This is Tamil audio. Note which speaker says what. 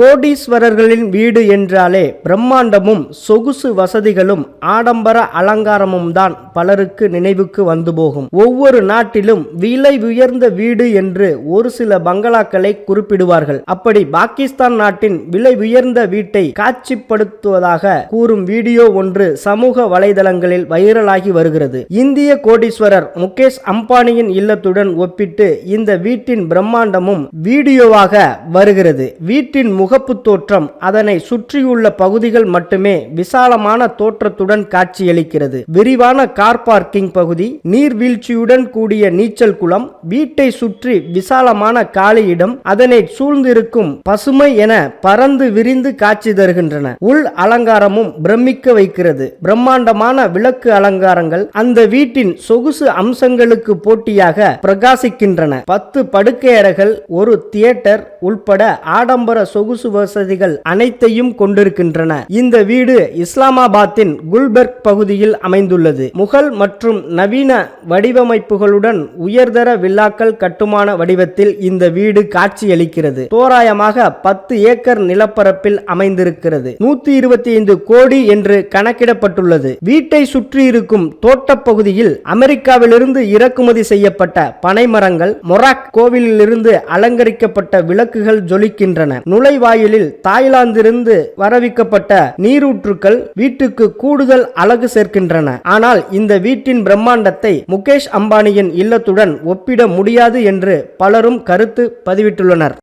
Speaker 1: கோடீஸ்வரர்களின் வீடு என்றாலே பிரம்மாண்டமும் சொகுசு வசதிகளும் ஆடம்பர அலங்காரமும் தான் பலருக்கு நினைவுக்கு வந்து போகும். ஒவ்வொரு நாட்டிலும் விலை உயர்ந்த வீடு என்று ஒரு சில பங்களாக்களை குறிப்பிடுவார்கள். அப்படி பாகிஸ்தான் நாட்டின் விலை உயர்ந்த வீட்டை காட்சிப்படுத்துவதாக கூறும் வீடியோ ஒன்று சமூக வலைதளங்களில் வைரலாகி வருகிறது. இந்திய கோடீஸ்வரர் முகேஷ் அம்பானியின் இல்லத்துடன் ஒப்பிட்டு இந்த வீட்டின் பிரம்மாண்டமும் வீடியோவாக வருகிறது. வீட்டின் முகப்பு தோற்றம் அதனை சுற்றியுள்ள பகுதிகள் மட்டுமே விசாலமான தோற்றத்துடன் காட்சியளிக்கிறது. விரிவான கார் பார்க்கிங் பகுதி நீர்வீழ்ச்சியுடன் கூடிய நீச்சல் குளம் வீட்டை சுற்றி விசாலமான காலி இடம் அதனை சூழ்ந்திருக்கும் பசுமை என பறந்து விரிந்து காட்சி தருகின்றன. உள் அலங்காரமும் பிரமிக்க வைக்கிறது. பிரம்மாண்டமான விளக்கு அலங்காரங்கள் அந்த வீட்டின் சொகுசு அம்சங்களுக்கு போட்டியாக பிரகாசிக்கின்றன. பத்து படுக்கையறைகள் ஒரு தியேட்டர் உள்பட ஆடம்பர சொகுசு வசதிகள் அனைத்தையும் கொண்டிருக்கின்றன. இந்த வீடு இஸ்லாமாபாத்தின் குல்பர்க் பகுதியில் அமைந்துள்ளது. முகல் மற்றும் நவீன வடிவமைப்புகளுடன் உயர்தர வில்லாக்கள் கட்டுமான வடிவத்தில் இந்த வீடு காட்சியளிக்கிறது. தோராயமாக பத்து ஏக்கர் நிலப்பரப்பில் அமைந்திருக்கிறது. நூத்தி இருபத்தி ஐந்து கோடி என்று கணக்கிடப்பட்டுள்ளது. வீட்டை சுற்றி இருக்கும் தோட்டப் பகுதியில் அமெரிக்காவிலிருந்து இறக்குமதி செய்யப்பட்ட பனைமரங்கள் மொராக் கோவிலிலிருந்து அலங்கரிக்கப்பட்ட விளக்குகள் ஜொலிக்கின்றன. நுழை நுழைவாயிலில் தாய்லாந்திலிருந்து வரவிக்கப்பட்ட நீரூற்றுக்கள் வீட்டுக்கு கூடுதல் அழகு சேர்க்கின்றன. ஆனால் இந்த வீட்டின் பிரம்மாண்டத்தை முகேஷ் அம்பானியின் இல்லத்துடன் ஒப்பிட முடியாது என்று பலரும் கருத்து பதிவிட்டுள்ளனர்.